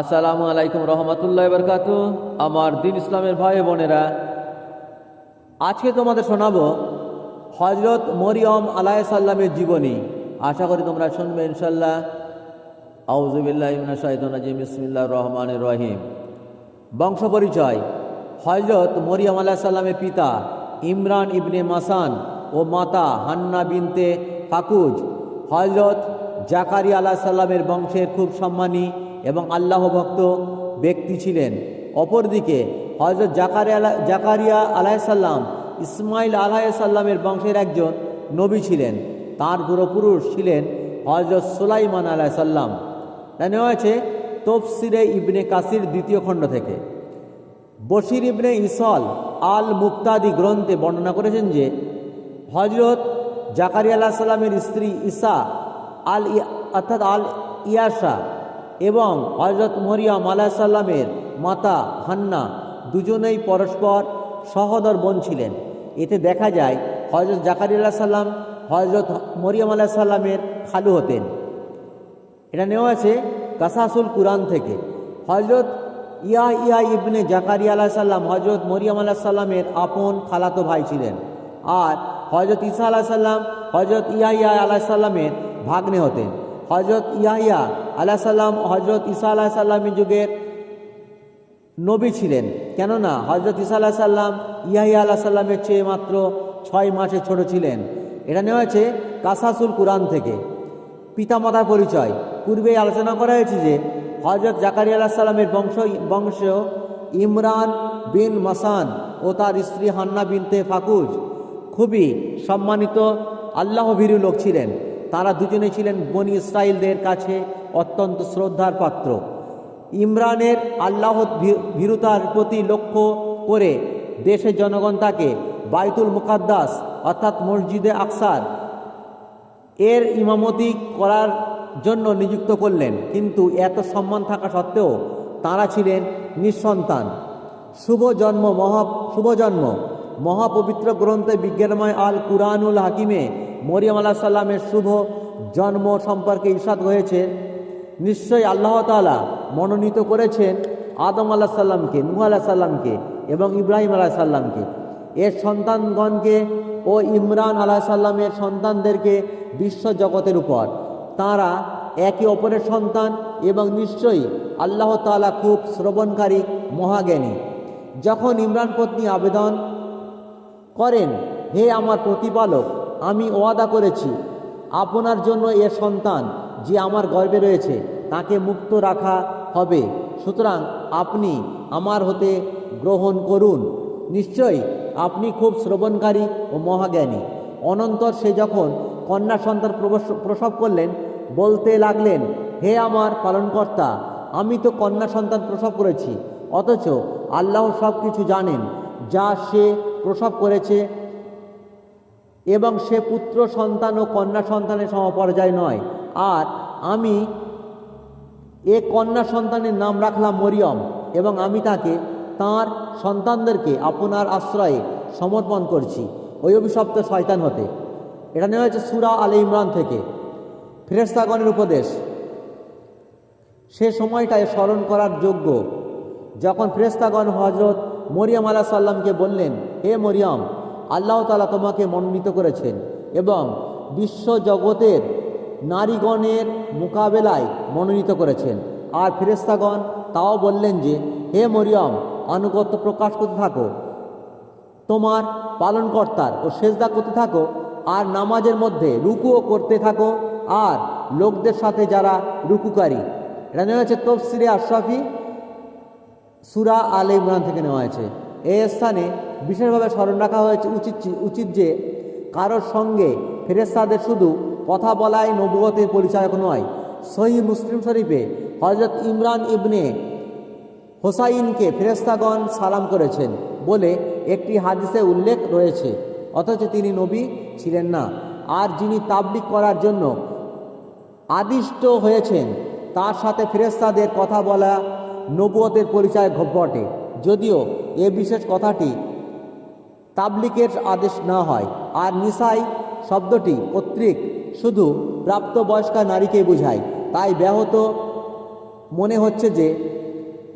আসসালামু আলাইকুম রহমতুল্লাহ বরকাত। আমার দিন ইসলামের ভাই বোনেরা, আজকে তোমাদের শোনাবো হজরত মরিয়ম আলাহ সাল্লামের জীবনী। আশা করি তোমরা শুনবে ইনশাল্লাহ আউজুবিল্লাহিম ইসমিল্লা রহমান রহিম। বংশ পরিচয় হজরত মরিয়ম আলাহ সাল্লামের পিতা ইমরান ইবনে মাসান ও মাতা হান্না বিনতে ফাকুজ। হজরত জাকারি আলাহ সাল্লামের বংশের খুব সম্মানী এবং আল্লাহ ভক্ত ব্যক্তি ছিলেন। অপরদিকে হজরত জাকারিয়া জাকারিয়া আলাইসাল্লাম ইসমাইল আলাইসাল্লামের বংশের একজন নবী ছিলেন। তার পূর্বপুরুষ ছিলেন হজরত সুলাইমান আলাইসাল্লাম তা নেওয়া হয়েছে, তফসিরে ইবনে কাসির দ্বিতীয় খণ্ড থেকে। বশির ইবনে ইসল আল মুক্তাদি গ্রন্থে বর্ণনা করেছেন যে হজরত জাকারিয়া আল্লাহ সাল্লামের স্ত্রী ঈসা আল অর্থাৎ আল ইয়াসা এবং হজরত মরিয়াম আলাহ সাল্লামের মাতা হান্না দুজনেই পরস্পর সহদর বোন ছিলেন। এতে দেখা যায় হজরত জাকারিয়া আল্লাহ সাল্লাম হজরত মরিয়াম আলাহ সাল্লামের খালু হতেন। এটা নেওয়া আছে কাসাসুল কুরআন থেকে। হজরত ইয়া ইয়া ইবনে জাকারিয়া আলাহ সাল্লাম হজরত মরিয়াম আলাহ সাল্লামের আপন খালাতো ভাই ছিলেন। আর হজরত ঈসা আলাহ সাল্লাম হজরত ইয়া ইয়া আলাহ সাল্লামের ভাগ্নে হতেন। হজরত ইয়া ইয়া আলাহ সাল্লাম হজরত ঈসা আলাহ সাল্লামের যুগের নবী ছিলেন। কেননা হজরত ঈসা আলাহ সাল্লাম ইয়াহিয়া আলাহ সাল্লামের চেয়ে মাত্র ছয় মাসে ছোট ছিলেন। এটা নেওয়া হয়েছে কাসাসুল কুরআন থেকে। পিতামাতার পরিচয়। পূর্বেই আলোচনা করা হয়েছে যে হজরত জাকারিয়া আলাহ সাল্লামের বংশ বংশ ইমরান বিন মাসান ও তার স্ত্রী হান্না বিনতে ফাকুজ। খুবই সম্মানিত আল্লাহ ভীরু লোক ছিলেন। তারা দুজনে ছিলেন বনি ইসরায়েলদের কাছে অত্যন্ত শ্রদ্ধার পাত্র। ইমরানের আল্লাহ ভীরুতার প্রতি লক্ষ্য করে দেশের জনগণ তাকে বাইতুল মুকাদ্দাস, অর্থাৎ মসজিদে আকসার, এর ইমামতি করার জন্য নিযুক্ত করলেন। কিন্তু এত সম্মান থাকা সত্ত্বেও তারা ছিলেন নিঃসন্তান। শুভ জন্ম মহা, শুভ জন্ম। মহাপবিত্র গ্রন্থে বিজ্ঞানময় আল কুরআনুল হাকিমে মরিয়াম আলাহ সাল্লামের শুভ জন্ম সম্পর্কে ইরশাদ হয়েছে নিশ্চয়ই আল্লাহ তাআলা মনোনীত করেছেন আদম আলাহ সাল্লামকে নূহ আলাহ সাল্লামকে এবং ইব্রাহিম আলাহ সাল্লামকে এর সন্তানগণকে ও ইমরান আলাহ সাল্লামের সন্তানদেরকে বিশ্ব জগতের উপর। তাঁরা একে অপরের সন্তান এবং নিশ্চয়ই আল্লাহ তাআলা খুব শ্রবণকারী, মহাজ্ঞানী। যখন ইমরান পত্নী আবেদন করেন, হে আমার প্রতিপালক, আমি ওয়াদা করেছি, আপনার জন্য এ সন্তান যে আমার গর্বে রয়েছে, তাকে মুক্ত রাখা হবে। সুতরাং আপনি আমার হতে গ্রহণ করুন। নিশ্চয়ই আপনি খুব শ্রবণকারী ও মহাজ্ঞানী। অনন্তর সে যখন কন্যা সন্তান প্রসব করলেন, বলতে লাগলেন, হে আমার পালনকর্তা, আমি তো কন্যা সন্তান প্রসব করেছি, অথচ আল্লাহ সব কিছু জানেন, যা সে প্রসব করেছে এবং সে পুত্র সন্তান ও কন্যা সন্তানের সমপর্যায় নয়। আর আমি এ কন্যা সন্তানের নাম রাখলাম মরিয়ম এবং আমি তাকে তার সন্তানদেরকে আপনার আশ্রয়ে সমর্পণ করছি। ওই অভিশপ্ত শয়তান হতে। এটা নেওয়া হয়েছে সুরা আলে ইমরান থেকে। ফেরেস্তাগণের উপদেশ। সে সময়টায় স্মরণ করার যোগ্য। যখন ফেরেস্তাগণ হজরত মরিয়াম আলাহ সাল্লামকে বললেন, হে মরিয়ম, আল্লাহ তালা তোমাকে মনোনীত করেছেন এবং বিশ্ব জগতের নারীগণের মোকাবেলায় মনোনীত করেছেন। আর ফেরেস্তাগণ তাও বললেন যে, হে মরিয়ম, আনুগত্য প্রকাশ করতে থাকো। তোমার পালনকর্তার ও সেজদা করতে থাকো। আর নামাজের মধ্যে রুকুও করতে থাকো। আর লোকদের সাথে যারা রুকুকারী, এটা নেওয়া হয়েছে তফসিরে আশরাফি, সুরা আল ইমরান থেকে নেওয়া হয়েছে। এই স্থানে বিশেষভাবে স্মরণ রাখা হয়েছে উচিত উচিত যে কারোর সঙ্গে ফেরেস্তাদের শুধু কথা বলাই নবুয়তের পরিচায়ক নয়। সহি মুসলিম শরীফে হজরত ইমরান ইবনে হোসাইনকে ফেরেস্তাগণ সালাম করেছেন বলে একটি হাদিসে উল্লেখ রয়েছে। অথচ তিনি নবী ছিলেন না। আর যিনি তাবলিক করার জন্য আদিষ্ট হয়েছেন, তার সাথে ফেরেস্তাদের কথা বলা নবুয়তের পরিচয় ঘটে যদিও এ বিশেষ কথাটি তাবলিকের আদেশ না হয়। আর নিসাই শব্দটি কর্তৃক শুধু প্রাপ্তবয়স্কা নারীকে বোঝায়। তাই ব্যাহত মনে হচ্ছে যে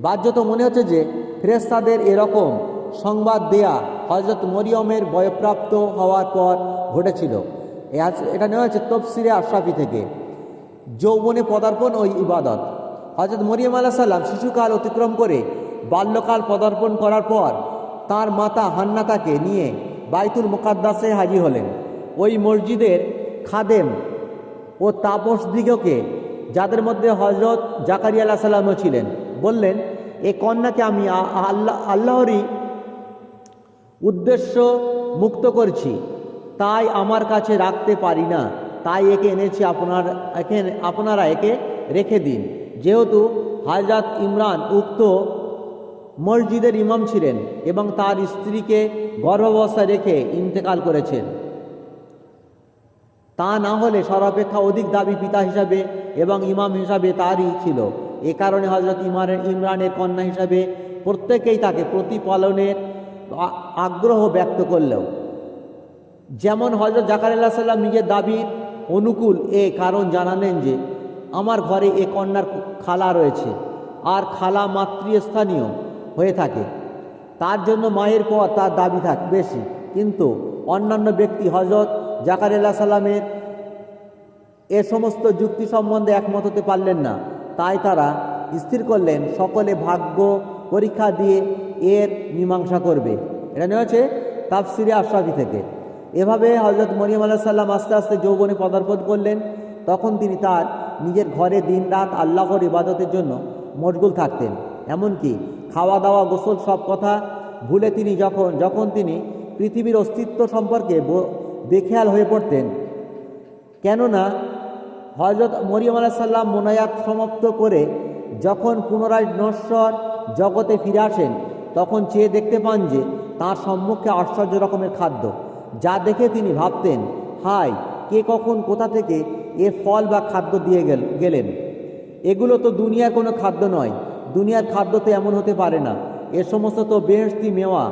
বাহ্যত মনে হচ্ছে যে ফেরেস্তাদের এরকম সংবাদ দেয়া হজরত মরিয়মের বয়প্রাপ্ত হওয়ার পর ঘটেছিল। এটা নেওয়া হয়েছে তফসিরে আশরাফি থেকে। যৌবনে পদার্পণ ওই ইবাদত। হজরত মরিয়ম আলাহ সাল্লাম শিশুকাল অতিক্রম করে বাল্যকাল পদার্পণ করার পর তার মাতা হান্না তাকে নিয়ে বাইতুল মুকাদ্দাসে হাজির হলেন। ওই মসজিদের খাদেম ও তাপস দিগকে, যাদের মধ্যে হজরত জাকারিয়া আলাহ সাল্লামও ছিলেন, বললেন, এ কন্যাকে আমি আল্লাহ আল্লাহরই উদ্দেশ্য মুক্ত করছি। তাই আমার কাছে রাখতে পারি না। তাই একে এনেছি আপনার, একে, আপনারা একে রেখে দিন। যেহেতু হাজরত ইমরান উক্ত মসজিদের ইমাম ছিলেন এবং তার স্ত্রীকে গর্ভাবস্থায় রেখে ইন্তেকাল করেছেন। তা না হলে সর্বাপেক্ষা অধিক দাবি পিতা হিসাবে এবং ইমাম হিসাবে তারই ছিল। এ কারণে হজরত ইমানের ইমরানের কন্যা হিসাবে প্রত্যেকেই তাকে প্রতিপালনের আগ্রহ ব্যক্ত করলেও। যেমন হজরত জাকারিল্লাহ সাল্লাম নিজের দাবির অনুকূল এ কারণ জানালেন যে, আমার ঘরে এ কন্যার খালা রয়েছে, আর খালা মাতৃস্থানীয় হয়ে থাকে। তার জন্য মায়ের পর তার দাবি থাক বেশি। কিন্তু অন্যান্য ব্যক্তি হজরত জাকারিল্লাহ সাল্লামের এ সমস্ত যুক্তি সম্বন্ধে একমত হতে পারলেন না। তাই তারা স্থির করলেন, সকলে ভাগ্য পরীক্ষা দিয়ে এর মীমাংসা করবে। এটা নেওয়া হচ্ছে তাফসিরে আশরাফি থেকে। এভাবে হজরত মরিয়ম আল্লাহ সাল্লাম আস্তে আস্তে যৌবনে পদার্পণ করলেন। তখন তিনি তার নিজের ঘরে দিন রাত আল্লাহর ইবাদতের জন্য মশগুল থাকতেন। এমনকি খাওয়া দাওয়া, গোসল সব কথা ভুলে তিনি যখন যখন তিনি পৃথিবীর অস্তিত্ব সম্পর্কে বেখেয়াল হয়ে পড়তেন। কেননা হজরত মরিয়ম আলাহ সাল্লাম মোনায়াত সমাপ্ত করে যখন পুনরায় নশ্বর জগতে ফিরে আসেন, তখন চেয়ে দেখতে পান যে তাঁর সম্মুখে আশ্চর্য রকমের খাদ্য, যা দেখে তিনি ভাবতেন হাই কে কখন কোথা থেকে এ ফল বা খাদ্য দিয়ে গেল, গেলেন। এগুলো তো দুনিয়ার কোনো খাদ্য নয়, দুনিয়ার খাদ্য তো এমন হতে পারে না। এ সমস্ত তো বেহস্তি মেওয়া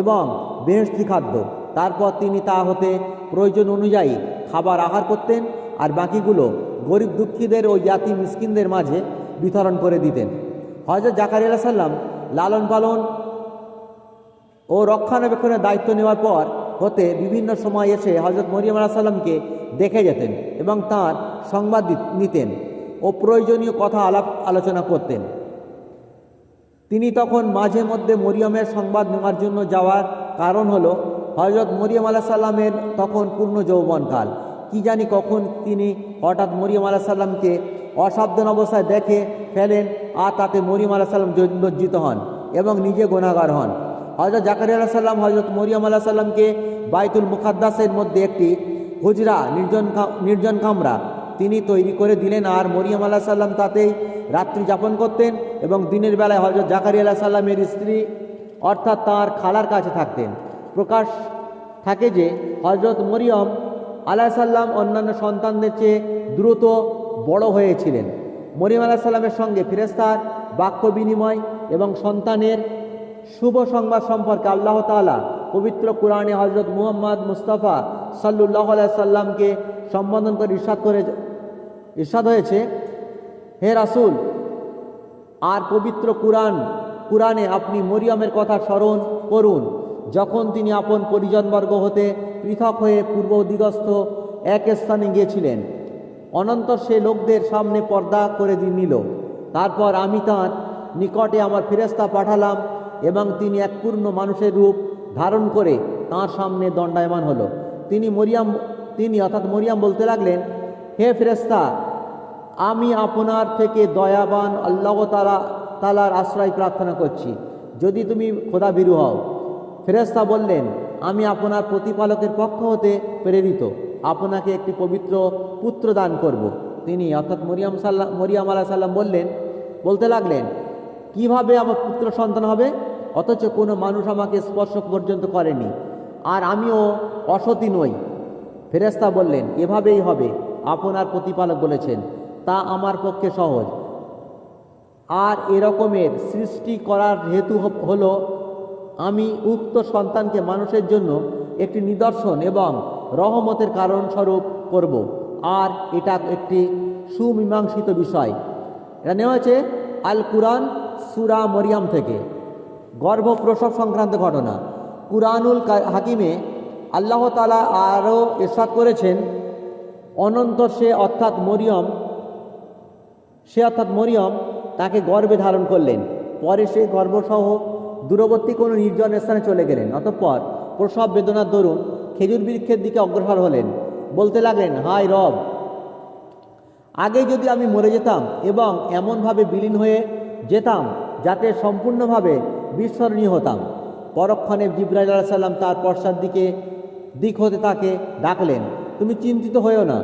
এবং বেহস্তি খাদ্য। তারপর তিনি তা হতে প্রয়োজন অনুযায়ী খাবার আহার করতেন আর বাকিগুলো গরিব দুঃখীদের ও জাতি মিসকিনদের মাঝে বিতরণ করে দিতেন। হজরত জাকারিয়া সাল্লাম লালন পালন ও রক্ষণাবেক্ষণের দায়িত্ব নেওয়ার পর হতে বিভিন্ন সময় এসে হজরত মরিয়াম সাল্লামকে দেখে যেতেন এবং তার সংবাদ নিতেন ও প্রয়োজনীয় কথা আলাপ আলোচনা করতেন। তিনি তখন মাঝে মধ্যে মরিয়মের সংবাদ নেওয়ার জন্য যাওয়ার কারণ হলো হজরত মরিয়াম আলাহ সাল্লামের তখন পূর্ণ যৌবনকাল কি জানি কখন তিনি হঠাৎ মরিয়াম আলাহ সাল্লামকে অসাবধান অবস্থায় দেখে ফেলেন আর তাতে মরিয়াম আলাহ সাল্লাম লজ্জিত হন এবং নিজে গুণাগার হন। হজরত জাকারি আলাহ সাল্লাম হজরত মরিয়ম আলাহ সাল্লামকে বাইতুল মুখাদ্দাসের মধ্যে একটি হুজরা, নির্জন নির্জন কামরা তিনি তৈরি করে দিলেন আর মরিয়াম আলাহ সাল্লাম তাতেই রাত্রি যাপন করতেন এবং দিনের বেলায় হজরত জাকারি আলাহ সাল্লামের স্ত্রী অর্থাৎ তার খালার কাছে থাকতেন। প্রকাশ থাকে যে হজরত মরিয়ম আলাহ সাল্লাম অন্যান্য সন্তানদের চেয়ে দ্রুত বড় হয়েছিলেন। মরিয়ম আলাহ সাল্লামের সঙ্গে ফেরেস্তার বাক্য বিনিময় এবং সন্তানের শুভ সংবাদ সম্পর্কে আল্লাহ তাআলা পবিত্র কোরআনে হজরত মুহাম্মদ মুস্তাফা সাল্লুল্লাহ সাল্লামকে সম্বোধন করে ইরশাদ করে, ইরশাদ হয়েছে, হে রাসুল, আর পবিত্র কুরআন, কুরআনে আপনি মরিয়মের কথা স্মরণ করুন। যখন তিনি আপন পরিজনবর্গ হতে পৃথক হয়ে পূর্ব দিগস্থ এক স্থানে গিয়েছিলেন। অনন্তর সে লোকদের সামনে পর্দা করে নিল। তারপর আমি তাঁর নিকটে আমার ফেরেস্তা পাঠালাম এবং তিনি এক পূর্ণ মানুষের রূপ ধারণ করে তাঁর সামনে দণ্ডায়মান হলো। তিনি মরিয়াম, তিনি অর্থাৎ মরিয়াম বলতে লাগলেন, হে ফেরেস্তা আমি আপনার থেকে দয়াবান আল্লাহ তালা, তালার আশ্রয় প্রার্থনা করছি। যদি তুমি খোদা বিরু হও ফেরেস্তা বললেন, আমি আপনার প্রতিপালকের পক্ষ হতে প্রেরিত। আপনাকে একটি পবিত্র পুত্র দান করব। তিনি অর্থাৎ মরিয়াম সাল্লাম মরিয়াম আলাহ সাল্লাম বললেন, বলতে লাগলেন, কীভাবে আমার পুত্র সন্তান হবে? অথচ কোনো মানুষ আমাকে স্পর্শ পর্যন্ত করেনি, আর আমিও অসতী নই। ফেরেস্তা বললেন, এভাবেই হবে। আপনার প্রতিপালক বলেছেন, তা আমার পক্ষে সহজ। আর এরকমের সৃষ্টি করার হেতু হলো আমি উক্ত সন্তানকে মানুষের জন্য একটি নিদর্শন এবং রহমতের কারণ স্বরূপ করব। আর এটা একটি সুমীমাংসিত বিষয়। এটা নেওয়া হয়েছে আল কুরআন সুরা মরিয়াম থেকে। গর্ভ প্রসব সংক্রান্ত ঘটনা। কুরআনুল হাকিমে আল্লাহ তালা আরও ইরশাদ করেছেন, অনন্ত সে অর্থাৎ মরিয়ম, সে অর্থাৎ মরিয়ম তাকে গর্বে ধারণ করলেন। পরে সে গর্ভসহ দূরবর্তী কোনো নির্জন স্থানে চলে গেলেন। অতঃপর প্রসব বেদনার দরুন খেজুর বৃক্ষের দিকে অগ্রসর হলেন। বলতে লাগলেন, হায় রব, আগে যদি আমি মরে যেতাম এবং এমনভাবে বিলীন হয়ে যেতাম যাতে সম্পূর্ণভাবে বিস্মরণীয় হতাম, পরক্ষণে জিব্রাইল সাল্লাম তার পশ্চাৎ দিকে, দিক হতে তাকে ডাকলেন, তুমি চিন্তিত হয়েও না।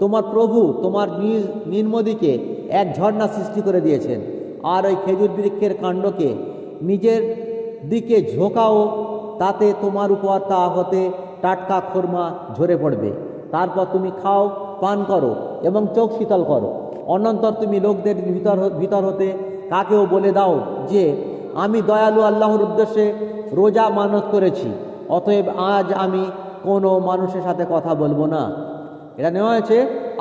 তোমার প্রভু তোমার নিজ নিম্নদিকে এক ঝর্ণা সৃষ্টি করে দিয়েছেন। আর ওই খেজুর বৃক্ষের কাণ্ডকে নিজের দিকে ঝোঁকাও, তাতে তোমার উপর তা হতে টাটকা খোরমা ঝরে পড়বে। তারপর তুমি খাও, পান করো এবং চোখ শীতল করো। অনন্তর তুমি লোকদের ভিতর ভিতর হতে কাকেও বলে দাও যে, আমি দয়ালু আল্লাহর উদ্দেশ্যে রোজা মানত করেছি, অতএব আজ আমি কোনো মানুষের সাথে কথা বলব না। এটা নেওয়া হয়েছে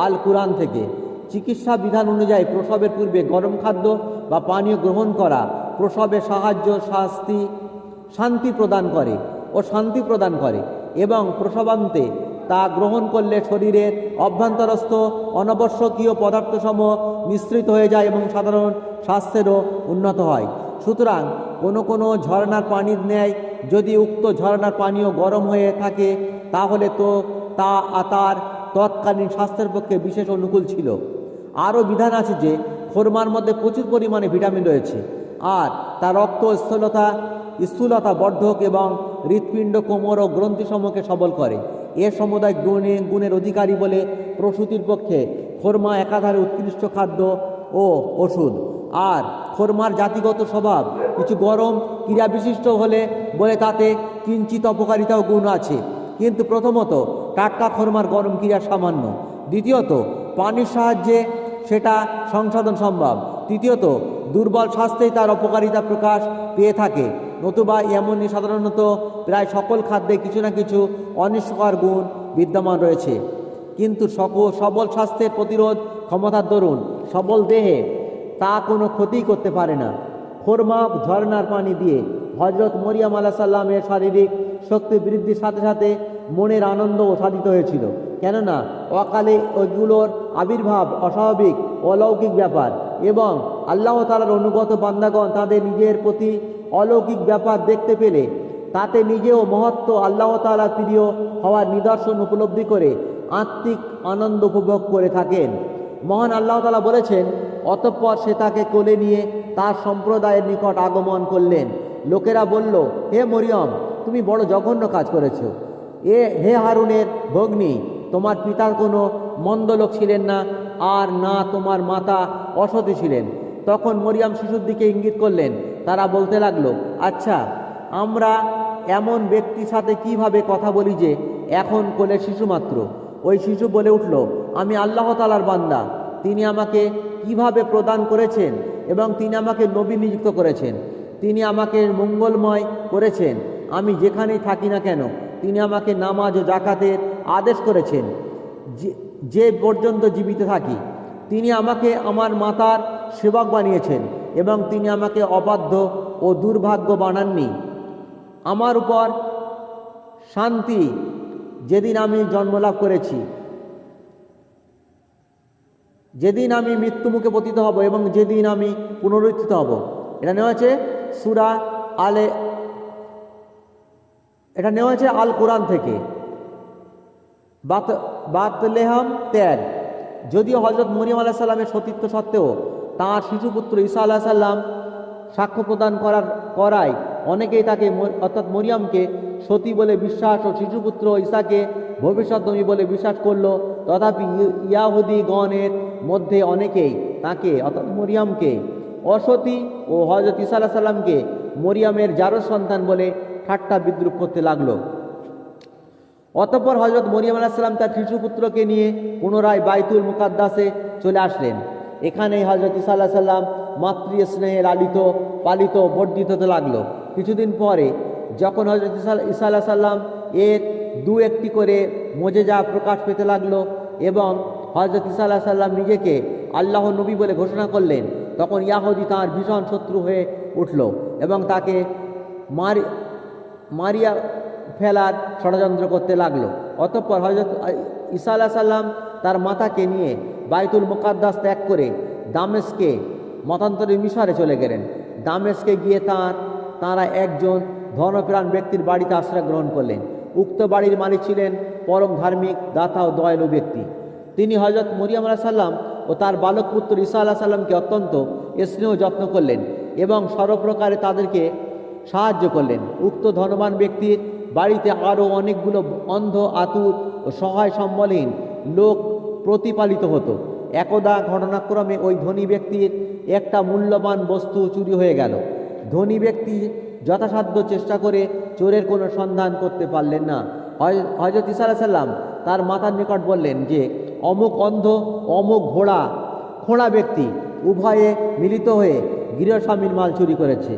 আল কুরআন থেকে। চিকিৎসা বিধান অনুযায়ী প্রসবের পূর্বে গরম খাদ্য বা পানীয় গ্রহণ করা প্রসবে সাহায্য, শাস্তি, শান্তি প্রদান করে ও শান্তি প্রদান করে এবং প্রসবান্তে তা গ্রহণ করলে শরীরের অভ্যন্তরস্থ অনাবশ্যকীয় পদার্থসমূহ মিশ্রিত হয়ে যায় এবং সাধারণ স্বাস্থ্যেরও উন্নত হয়। সুতরাং কোনো কোনো ঝর্ণার পানির ন্যায় যদি উক্ত ঝর্ণার পানীয় গরম হয়ে থাকে, তাহলে তো তা তার তৎকালীন স্বাস্থ্যের পক্ষে বিশেষ অনুকূল ছিল। আরও বিধান আছে যে, খোরমার মধ্যে প্রচুর পরিমাণে ভিটামিন রয়েছে। আর তা রক্ত স্থূলতা স্থূলতা বর্ধক এবং হৃৎপিণ্ড, কোমর ও গ্রন্থিসমূহকে সবল করে। এ সমুদায় গুণে, গুণের অধিকারী বলে প্রসূতির পক্ষে খোরমা একাধারে উৎকৃষ্ট খাদ্য ও ওষুধ। আর খোরমার জাতিগত স্বভাব কিছু গরম ক্রিয়া বিশিষ্ট হলে বলে তাতে কিঞ্চিত অপকারিতাও গুণ আছে। কিন্তু প্রথমত, টাটকা খোরমার গরম ক্রিয়া সামান্য। দ্বিতীয়ত, পানির সাহায্যে সেটা সংশোধন সম্ভব। তৃতীয়ত দুর্বল স্বাস্থ্যেই তার অপকারিতা প্রকাশ পেয়ে থাকে। নতুবা এমনই সাধারণত প্রায় সকল খাদ্যে কিছু না কিছু অনিষ্টকর গুণ বিদ্যমান রয়েছে। কিন্তু সকল সবল স্বাস্থ্যের প্রতিরোধ ক্ষমতার দরুন সবল দেহে তা কোনো ক্ষতি করতে পারে না। খোরমা, ঝর্নার পানি দিয়ে হজরত মরিয়াম আলাহ সাল্লামের শারীরিক শক্তি বৃদ্ধির সাথে সাথে মনের আনন্দও সাধিত হয়েছিল। কেননা, অকালে ওইগুলোর আবির্ভাব অস্বাভাবিক অলৌকিক ব্যাপার। এবং আল্লাহ তালার অনুগত বান্দাগণ তাদের নিজের প্রতি অলৌকিক ব্যাপার দেখতে পেলে, তাতে নিজেও মহত্ব আল্লাহ তালার প্রিয় হওয়ার নিদর্শন উপলব্ধি করে আত্মিক আনন্দ উপভোগ করে থাকেন। মহান আল্লাহ তালা বলেছেন, অতঃপর সে তাকে কোলে নিয়ে তার সম্প্রদায়ের নিকট আগমন করলেন। লোকেরা বলল, হে মরিয়ম, তুমি বড় জঘন্য কাজ করেছ। এ, হে হারুনের ভগ্নী, তোমার পিতার কোনো মন্দ লোক ছিলেন না, আর না তোমার মাতা অসতী ছিলেন। তখন মরিয়াম শিশুর দিকে ইঙ্গিত করলেন, তারা বলতে লাগল আচ্ছা আমরা এমন ব্যক্তির সাথে কীভাবে কথা বলি যে এখন কোলে শিশু মাত্র? ওই শিশু বলে উঠল, আমি আল্লাহ তালার বান্দা। তিনি আমাকে কীভাবে প্রদান করেছেন এবং তিনি আমাকে নবী নিযুক্ত করেছেন। তিনি আমাকে মঙ্গলময় করেছেন। আমি যেখানেই থাকি না কেন, তিনি আমাকে নামাজ ও জাকাতের আদেশ করেছেন। যে- যে পর্যন্ত জীবিত থাকি তিনি আমাকে আমার মাতার সেবক বানিয়েছেন এবং তিনি আমাকে অবাধ্য ও দুর্ভাগ্য বানাননি। আমার উপর শান্তি যেদিন আমি জন্মলাভ করেছি, যেদিন আমি মৃত্যুমুখে পতিত হব এবং যেদিন আমি পুনরুত্থিত হব। এটা নেওয়া হচ্ছে সুরা আলে, এটা নেওয়া হয়েছে আল কোরআন থেকে। বাত, বাতলেহাম ত্যাগ যদিও হজরত মরিয়াম আলাহ সাল্লামের সতীত্ব সত্ত্বেও তাঁর শিশুপুত্র ঈসা আলাহ সাল্লাম সাক্ষ্য প্রদান করার, করায় অনেকেই তাকে অর্থাৎ মরিয়ামকে সতী বলে বিশ্বাস ও শিশুপুত্র ঈসাকে ভবিষ্যৎদমী বলে বিশ্বাস করল। তথাপি ই- ইয়াহুদি গণের মধ্যে অনেকেই তাকে, অর্থাৎ মরিয়ামকে অসতী ও হজরত ঈসা আলাহ সাল্লামকে মরিয়ামের জারো সন্তান বলে ঠাট্টা বিদ্রুপ করতে লাগল। অতঃপর হজরত মরিয়াম আলাহিসাল্লাম তার শিশুপুত্রকে নিয়ে পুনরায় বাইতুল মুকাদ্দাসে চলে আসলেন। এখানেই হজরত ইসা আল্লাহ সাল্লাম মাতৃ স্নেহে লালিত পালিত, বর্ধিত হতে লাগল। কিছুদিন পরে যখন হজরত ইসা আল্লাহ সাল্লাম এর দু একটি করে মোজেজা প্রকাশ পেতে লাগল এবং হজরত ইসা আল্লাহ সাল্লাম নিজেকে আল্লাহ নবী বলে ঘোষণা করলেন, তখন ইয়াহুদি তাঁর ভীষণ শত্রু হয়ে উঠল এবং তাকে মারি, মারিয়া ফেলার ষড়যন্ত্র করতে লাগল। অতঃপর হজরত ঈসা আলাহ সাল্লাম তার মাতাকে নিয়ে বাইতুল মুকাদ্দাস ত্যাগ করে দামেস্কে মতান্তরে মিশরে চলে গেলেন। দামেস্কে গিয়ে তাঁর, তাঁরা একজন ধর্মপ্রাণ ব্যক্তির বাড়িতে আশ্রয় গ্রহণ করলেন। উক্ত বাড়ির মালিক ছিলেন পরম ধার্মিক, দাতা ও দয়ালু ব্যক্তি। তিনি হজরত মরিয়াম আলাহ সাল্লাম ও তার বালক পুত্র ঈসা আলাহ সাল্লামকে অত্যন্ত স্নেহ যত্ন করলেন এবং সর্বপ্রকারে তাদেরকে সাহায্য করলেন। উক্ত ধনবান ব্যক্তির বাড়িতে আরও অনেকগুলো অন্ধ, আতুর সহায় সম্বলহীন লোক প্রতিপালিত হতো। একদা ঘটনাক্রমে ওই ধনী ব্যক্তির একটা মূল্যবান বস্তু চুরি হয়ে গেল। ধনী ব্যক্তি যথাসাধ্য চেষ্টা করে চোরের কোনো সন্ধান করতে পারলেন না। হজরত ইসা সাল্লাম তার মাতার নিকট বললেন যে, অমুক অন্ধ, অমুক ঘোড়া খোঁড়া ব্যক্তি উভয়ে মিলিত হয়ে গৃহস্বামীর মাল চুরি করেছে।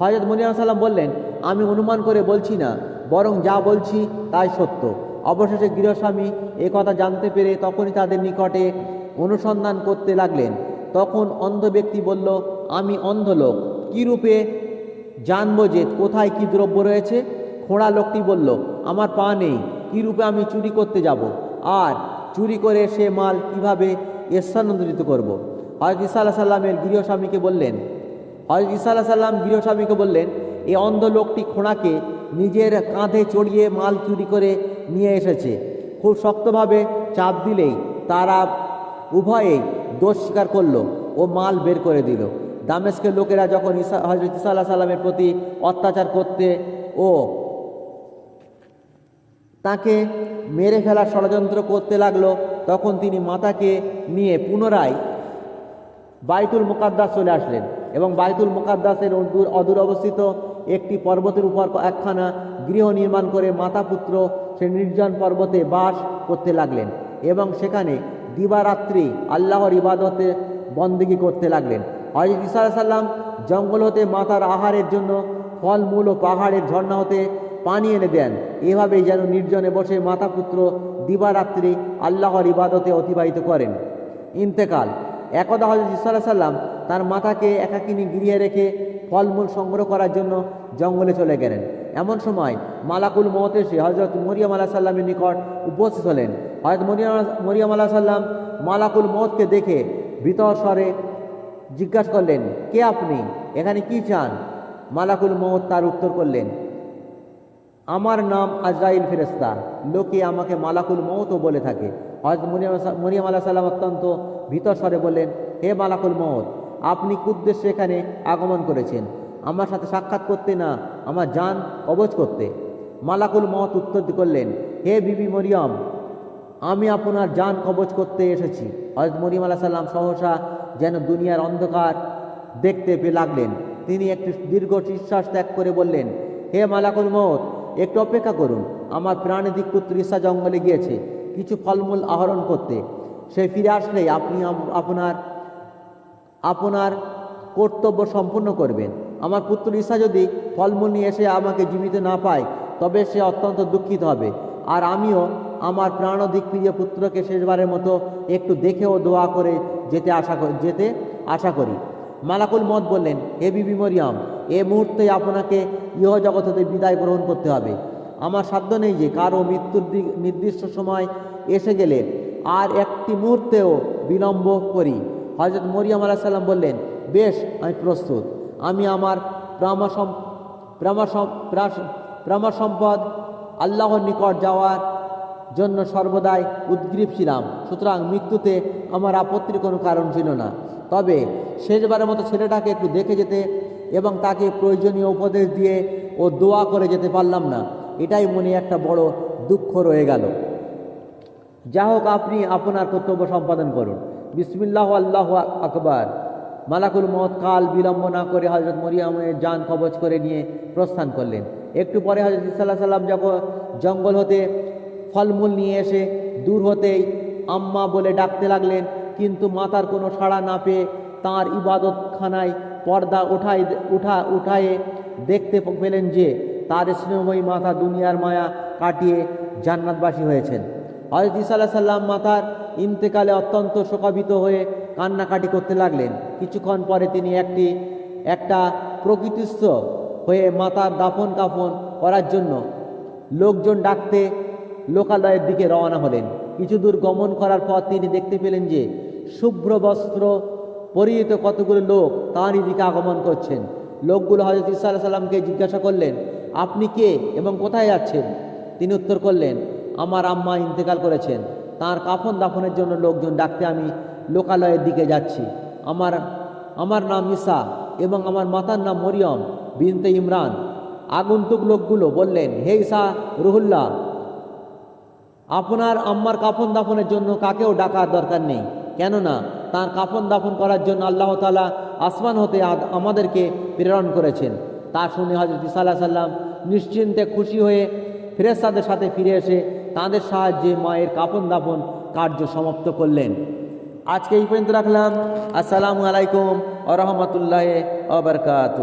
হজরত মনিয়াম সাল্লাম বললেন, আমি অনুমান করে বলছি না বরং যা বলছি তাই সত্য। অবশেষে গৃহস্বামী এ কথা জানতে পেরে তখনই তাদের নিকটে অনুসন্ধান করতে লাগলেন। তখন অন্ধ ব্যক্তি বলল, আমি অন্ধ লোক। কী রূপে জানব যে কোথায় কি দ্রব্য রয়েছে? খোঁড়া লোকটি বলল, আমার পা নেই। কী রূপে আমি চুরি করতে যাব? আর চুরি করে সে মাল কীভাবে স্থানান্তরিত করব। হজরত ইসা আল্লাহ সাল্লামের গৃহস্বামীকে বললেন হজরত ইসা আল্লাহ সাল্লাম গৃহস্বামীকে বললেন এই অন্ধ লোকটি খোঁড়াকে নিজের কাঁধে চড়িয়ে মাল চুরি করে নিয়ে এসেছে। খুব শক্তভাবে চাপ দিলেই তারা উভয়েই দোষ স্বীকার করল ও মাল বের করে দিল। দামেস্কের লোকেরা যখন ইসা হজরত ইসা আল্লাহ সাল্লামের প্রতি অত্যাচার করতে ও তাকে মেরে ফেলার ষড়যন্ত্র করতে লাগল, তখন তিনি মাতাকে নিয়ে পুনরায় বাইতুল মুকাদ্দাস চলে আসলেন এবং বাইতুল মুকাদ্দাসের অদূর অদূর অবস্থিত একটি পর্বতের উপর একখানা গৃহ নির্মাণ করে মাতা পুত্র সে নির্জন পর্বতে বাস করতে লাগলেন এবং সেখানে দিবারাত্রি আল্লাহর ইবাদতে বন্দিগি করতে লাগলেন। হজরত ইসা সাল্লাম জঙ্গল হতে মাতার আহারের জন্য ফলমূল ও পাহাড়ের ঝর্ণা হতে পানি এনে দেন। এভাবেই যেন নির্জনে বসে মাতা পুত্র দিবারাত্রি আল্লাহর ইবাদতে অতিবাহিত করেন। ইন্তেকাল একদা হজরত ইসা সাল্লাম তার মাতাকে একাকিনী গিরিয়ে রেখে ফলমূল সংগ্রহ করার জন্য জঙ্গলে চলে গেলেন। এমন সময় মালাকুল মত এসে হজরত মরিয়াম আলাহ সাল্লামের নিকট উপস্থিত হলেন। হজরত মরিয়াম মরিয়াম আলাহ সাল্লাম মালাকুল মতকে দেখে ভিতর স্বরে জিজ্ঞাসা করলেন, কে আপনি? এখানে কি চান? মালাকুল মত তার উত্তর করলেন, আমার নাম আজরাইল ফেরেস্তা লোকে আমাকে মালাকুল মৌতও বলে থাকে। হয়তো মরিয়াম মরিয়াম আল্লাহ সাল্লাম অত্যন্ত ভিতর স্বরে বললেন, হে মালাকুল মৌত আপনি কুদ্দেশ্যে এখানে আগমন করেছেন। আমার সাথে সাক্ষাৎ করতে না, আমার যান কবচ করতে। মালাকুল মত উত্তর করলেন, হে বিবি মরিয়ম, আমি আপনার যান কবচ করতে এসেছি। হজরত মরিম আলাহ সাল্লাম সহসা যেন দুনিয়ার অন্ধকার দেখতে পেয়ে লাগলেন। তিনি একটি দীর্ঘ নিঃশ্বাস ত্যাগ করে বললেন, হে মালাকুল মত একটু অপেক্ষা করুন। আমার প্রাণীদিক পুত্র ঈশা জঙ্গলে গিয়েছে। কিছু ফলমূল আহরণ করতে। সে ফিরে আসলেই আপনি আপনার আপনার কর্তব্য সম্পূর্ণ করবেন। আমার পুত্র ঈশা যদি ফলমূল নিয়ে এসে আমাকে জীবিত না পায়, তবে সে অত্যন্ত দুঃখিত হবে। আর আমিও আমার প্রাণদিক প্রিয় পুত্রকে শেষবারের মতো একটু দেখেও দোয়া করে যেতে আশা যেতে আশা করি। মালাকুল মত বললেন, হে বিবি মরিয়াম, এ মুহূর্তে আপনাকে ইহ জগৎ হতে বিদায় গ্রহণ করতে হবে। আমার সাধ্য নেই যে কারও মৃত্যুর নির্দিষ্ট সময় এসে গেলে আর একটি মুহূর্তেও বিলম্ব করি। হজরত মরিয়াম আলাহ সাল্লাম বললেন, বেশ, আমি প্রস্তুত। আমি আমার প্রামা সম- প্রামা প্রামা সম্পদ আল্লাহর নিকট যাওয়ার জন্য সর্বদাই উদ্গ্রীব ছিলাম। সুতরাং মৃত্যুতে আমার আপত্তির কোনো কারণ ছিল না। তবে শেষবারের মতো ছেলেটাকে একটু দেখে যেতে এবং তাকে প্রয়োজনীয় উপদেশ দিয়ে ও দোয়া করে যেতে পারলাম না। এটাই মনে একটা বড় দুঃখ রয়ে গেল। যা হোক আপনি আপনার কর্তব্য সম্পাদন করুন। বিসমিল্লাহ, আল্লাহ আকবার। মালাকুল মত কাল বিলম্ব না করে হজরত মরিয়ামের যান কবচ করে নিয়ে প্রস্থান করলেন। একটু পরে হজরত ইসাল্লাহ সাল্লাম যখন জঙ্গল হতে ফলমূল নিয়ে এসে দূর হতেই আম্মা বলে ডাকতে লাগলেন, কিন্তু মাতার কোনো সাড়া না পেয়ে তাঁর ইবাদতখানায় পর্দা উঠাই, উঠা, উঠায়ে দেখতে পেলেন যে তার স্নেহময়ী মাথা দুনিয়ার মায়া কাটিয়ে জান্নাতবাসী হয়েছেন। হজরত ইসা আলাহ সাল্লাম মাতার ইন্তেকালে অত্যন্ত শোকাবিত হয়ে কান্নাকাটি করতে লাগলেন। কিছুক্ষণ পরে তিনি একটি, একটা প্রকৃতিস্থ হয়ে মাতার দাফন কাফন করার জন্য লোকজন ডাকতে লোকালয়ের দিকে রওনা হলেন। কিছু দূর গমন করার পর তিনি দেখতে পেলেন যে শুভ্র বস্ত্র পরিহিত কতগুলো লোক তাঁরই দিকে আগমন করছেন। লোকগুলো হজরত ইসা সাল্লামকে জিজ্ঞাসা করলেন আপনি কে এবং কোথায় যাচ্ছেন? তিনি উত্তর করলেন, আমার আম্মা ইন্তেকাল করেছেন। তার কাফন দাফনের জন্য লোকজন ডাকতে আমি লোকালয়ের দিকে যাচ্ছি। আমার আমার নাম ইসা এবং আমার মাতার নাম মরিয়ম বিনতে ইমরান। আগন্তুক লোকগুলো বললেন, হে ইসা রুহুল্লাহ, আপনার আম্মার কাফন দাফনের জন্য কাকেও ডাকার দরকার নেই। কেননা তার কাফন দাফন করার জন্য আল্লাহ তালা আসমান হতে আমাদেরকে প্রেরণ করেছেন। তা শুনে হজরত ইসাল্লাহ সাল্লাম নিশ্চিন্তে খুশি হয়ে ফেরেস্তাদের সাথে ফিরে এসে তাদের সাহায্যে মায়ের কাপন দাপন কার্য সমাপ্ত করলেন। আজকে এই পর্যন্ত রাখলাম। আসসালামু আলাইকুম আ রহমতুল্লাহ আবরকাত